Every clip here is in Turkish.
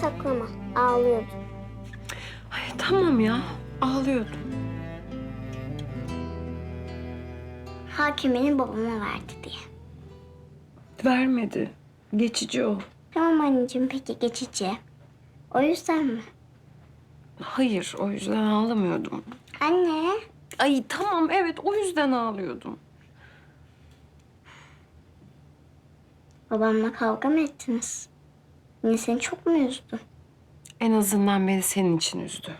saklama. Ağlıyordun. Ay tamam ya. Ağlıyordum. Hakim beni babama verdi diye. Vermedi. Geçici o. Tamam anneciğim peki geçici. O yüzden mi? Hayır o yüzden ağlamıyordum. Anne. Ay tamam evet o yüzden ağlıyordum. Babamla kavga mı ettiniz? Yine seni çok mu üzdü? En azından beni senin için üzdü.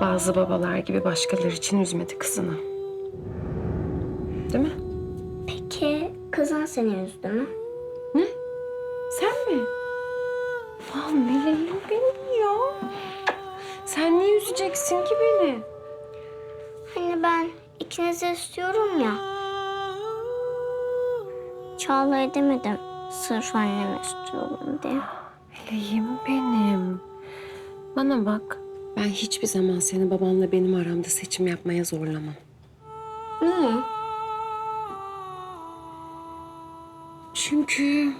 Bazı babalar gibi başkaları için üzmedi kızını. Değil mi? Peki kızın seni üzdü mü? Ne? Sen mi? Aa meleğim benim ya. Sen niye üzeceksin ki beni? Hani ben ikinizi istiyorum ya. Çağla demedim. Sırf annemi istiyorum diye. Meleğim benim. Bana bak. Ben hiçbir zaman seni babanla benim aramda seçim yapmaya zorlamam. Niye? Çünkü...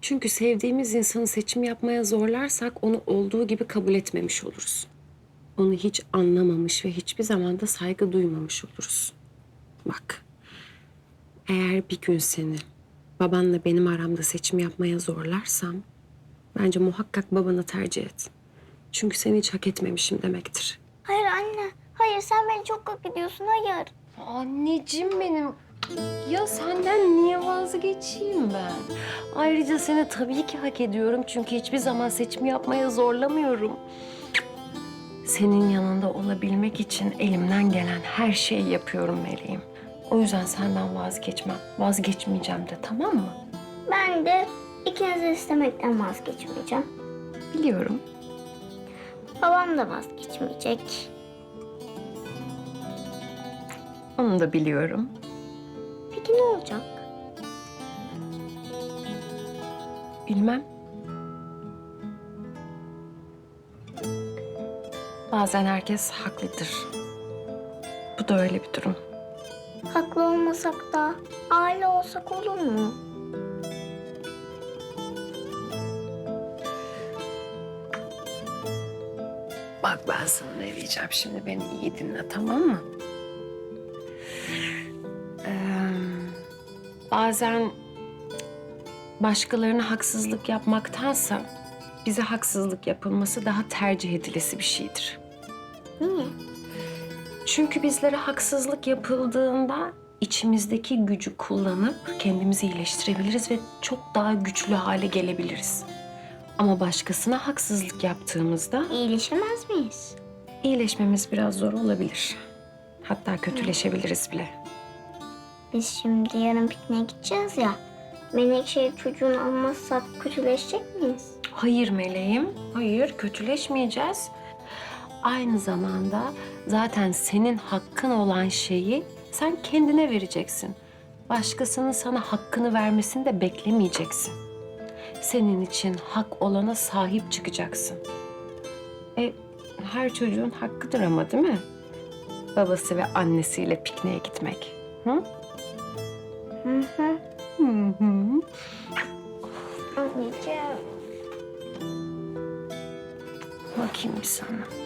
Çünkü sevdiğimiz insanı seçim yapmaya zorlarsak onu olduğu gibi kabul etmemiş oluruz. Onu hiç anlamamış ve hiçbir zaman da saygı duymamış oluruz. Bak, eğer bir gün seni babanla benim aramda seçim yapmaya zorlarsam... ...bence muhakkak babanı tercih et. Çünkü seni hiç hak etmemişim demektir. Hayır anne. Hayır sen beni çok hak ediyorsun. Hayır. Anneciğim benim. Ya senden niye vazgeçeyim ben? Ayrıca seni tabii ki hak ediyorum çünkü hiçbir zaman seçim yapmaya zorlamıyorum. Senin yanında olabilmek için elimden gelen her şeyi yapıyorum Meleğim. O yüzden senden vazgeçmem. Vazgeçmeyeceğim de tamam mı? Ben de ikinizi istemekten vazgeçmeyeceğim. Biliyorum. Babam da vazgeçmeyecek. Onu da biliyorum. Peki ne olacak? Bilmem. Bazen herkes haklıdır. Bu da öyle bir durum. Haklı olmasak da aile olsak olur mu? Bak ben sana ne diyeceğim şimdi beni iyi dinle tamam mı? Ee, bazen başkalarına haksızlık yapmaktansa bize haksızlık yapılması daha tercih edilesi bir şeydir. Niye? Çünkü bizlere haksızlık yapıldığında içimizdeki gücü kullanıp kendimizi iyileştirebiliriz ve çok daha güçlü hale gelebiliriz. Ama başkasına haksızlık yaptığımızda İyileşemez miyiz? iyileşmemiz biraz zor olabilir. Hatta kötüleşebiliriz bile. Biz şimdi yarın pikniğe gideceğiz ya. Menekşe'yi çocuğunu almazsak kötüleşecek miyiz? Hayır meleğim, hayır kötüleşmeyeceğiz. Aynı zamanda zaten senin hakkın olan şeyi sen kendine vereceksin. Başkasının sana hakkını vermesini de beklemeyeceksin. Senin için hak olana sahip çıkacaksın. E, her çocuğun hakkıdır ama değil mi? Babası ve annesiyle pikniğe gitmek. Hı? Hı hı. Hı hı. Anneciğim. Bakayım bir sana.